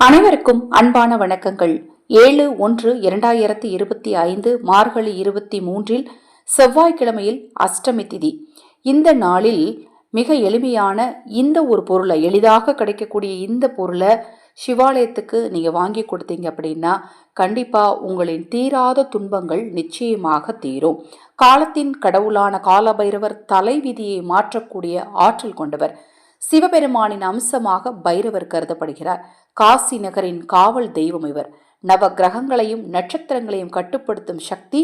அனைவருக்கும் அன்பான வணக்கங்கள். ஏழு ஒன்று இரண்டாயிரத்தி இருபத்தி ஐந்து மார்கழி இருபத்தி மூன்றில் செவ்வாய்க்கிழமையில் அஷ்டமி திதி. இந்த நாளில் மிக எளிமையான இந்த ஒரு பொருளை எளிதாக கிடைக்கக்கூடிய இந்த பொருளை சிவாலயத்துக்கு நீங்கள் வாங்கி கொடுத்தீங்க அப்படின்னா கண்டிப்பாக உங்களின் தீராத துன்பங்கள் நிச்சயமாக தீரும். காலத்தின் கடவுளான காலபைரவர் தலைவிதியை மாற்றக்கூடிய ஆற்றல் கொண்டவர். சிவபெருமானின் அம்சமாக பைரவர் கருதப்படுகிறார். காசி நகரின் காவல் தெய்வம் இவர். நவ கிரகங்களையும் நட்சத்திரங்களையும் கட்டுப்படுத்தும் சக்தி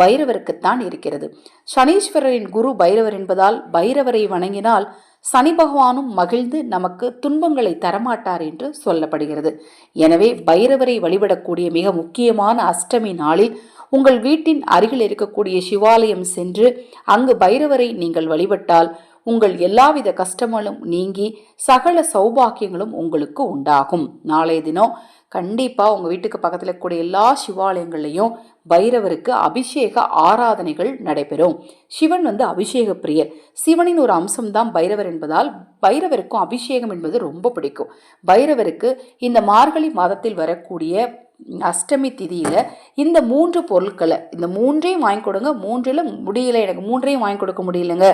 பைரவருக்குத்தான் இருக்கிறது. சனீஸ்வரரின் குரு பைரவர் என்பதால் பைரவரை வணங்கினால் சனி பகவானும் மகிழ்ந்து நமக்கு துன்பங்களை தரமாட்டார் என்று சொல்லப்படுகிறது. எனவே பைரவரை வழிபடக்கூடிய மிக முக்கியமான அஷ்டமி நாளில் உங்கள் வீட்டின் அருகில் இருக்கக்கூடிய சிவாலயம் சென்று அங்கு பைரவரை நீங்கள் வழிபட்டால் உங்கள் எல்லாவித கஷ்டங்களும் நீங்கி சகல சௌபாக்கியங்களும் உங்களுக்கு உண்டாகும். நாளைய தினம் கண்டிப்பாக உங்கள் வீட்டுக்கு பக்கத்தில் இருக்கக்கூடிய எல்லா சிவாலயங்கள்லையும் பைரவருக்கு அபிஷேக ஆராதனைகள் நடைபெறும். சிவன் வந்து அபிஷேக பிரியர். சிவனின் ஒரு அம்சம்தான் பைரவர் என்பதால் பைரவருக்கும் அபிஷேகம் என்பது ரொம்ப பிடிக்கும். பைரவருக்கு இந்த மார்கழி மாதத்தில் வரக்கூடிய அஷ்டமி திதியில் இந்த மூன்று பொருட்களை இந்த மூன்றையும் வாங்கி கொடுங்க. மூன்றில் முடியல எனக்கு மூன்றையும் வாங்கி கொடுக்க முடியலங்க.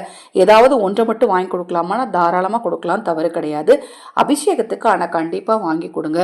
ஏதாவது ஒன்றை மட்டும் வாங்கி கொடுக்கலாமான்னா தாராளமாக கொடுக்கலாம் தவறு கிடையாது. அபிஷேகத்துக்கு ஆனால் கண்டிப்பாக வாங்கி கொடுங்க.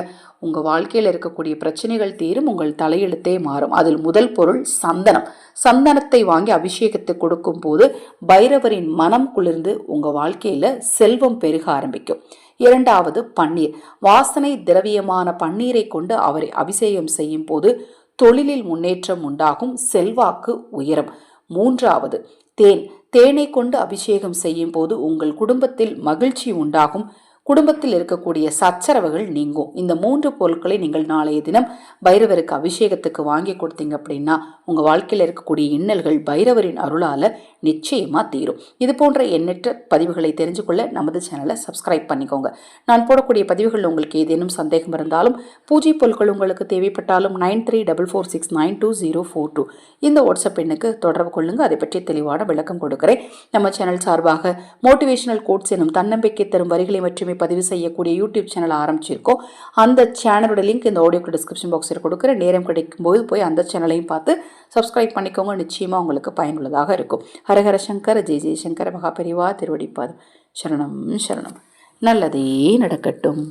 உங்கள் வாழ்க்கையில் இருக்கக்கூடிய பிரச்சனைகள் தீரும் உங்கள் தலையெழுத்தே மாறும். அதில் முதல் பொருள் சந்தனம். சந்தனத்தை வாங்கி அபிஷேகத்தை கொடுக்கும் போது பைரவரின் மனம் குளிர்ந்து உங்கள் வாழ்க்கையில் செல்வம் பெருக ஆரம்பிக்கும். இரண்டாவது பன்னீர். வாசனை திரவியமான பன்னீரை கொண்டு அவரை அபிஷேகம் செய்யும் போது தொழிலில் முன்னேற்றம் உண்டாகும் செல்வாக்கு உயரும். மூன்றாவது தேன். தேனை கொண்டு அபிஷேகம் செய்யும் போது உங்கள் குடும்பத்தில் மகிழ்ச்சி உண்டாகும். குடும்பத்தில் இருக்கக்கூடிய சச்சரவுகள் நீங்கும். இந்த மூன்று பொருட்களை நீங்கள் நாளைய தினம் பைரவருக்கு அபிஷேகத்துக்கு வாங்கி கொடுத்தீங்க அப்படின்னா உங்கள் வாழ்க்கையில் இருக்கக்கூடிய இன்னல்கள் பைரவரின் அருளால் நிச்சயமாக தீரும். இது போன்ற எண்ணற்ற பதிவுகளை தெரிஞ்சு கொள்ள நமது சேனலை சப்ஸ்கிரைப் பண்ணிக்கோங்க. நான் போடக்கூடிய பதிவுகள் உங்களுக்கு ஏதேனும் சந்தேகம் இருந்தாலும் பூஜை பொருட்கள் உங்களுக்கு தேவைப்பட்டாலும் nine three double four six nine two zero four two. இந்த வாட்ஸ்அப் எண்ணுக்கு தொடர்பு கொள்ளுங்க. அதை பற்றி தெளிவான விளக்கம் கொடுக்குறேன். நம்ம சேனல் சார்பாக மோட்டிவேஷனல் கோட்ஸ் எனும் தன்னம்பிக்கை தரும் வரிகளை மட்டுமே பதிவு செய்யக்கூடிய யூடியூப் சேனல் ஆரம்பிச்சிருக்கோம். அந்த சேனலோட லிங்க் இந்த ஆடியோக்கு டிஸ்கிரிப்ஷன் பாக்ஸில் கொடுக்குற நேரம் கிடைக்கும் போது போய் அந்த சேனலையும் பார்த்து சப்ஸ்கிரைப் பண்ணிக்கோங்க. நிச்சயமாக உங்களுக்கு பயனுள்ளதாக இருக்கும். ஹரஹர சங்கர் ஜெய் ஜெய்சங்கர் மகாபெரிவா திருவடிப்பாதம் சரணம் சரணம். நல்லதே நடக்கட்டும்.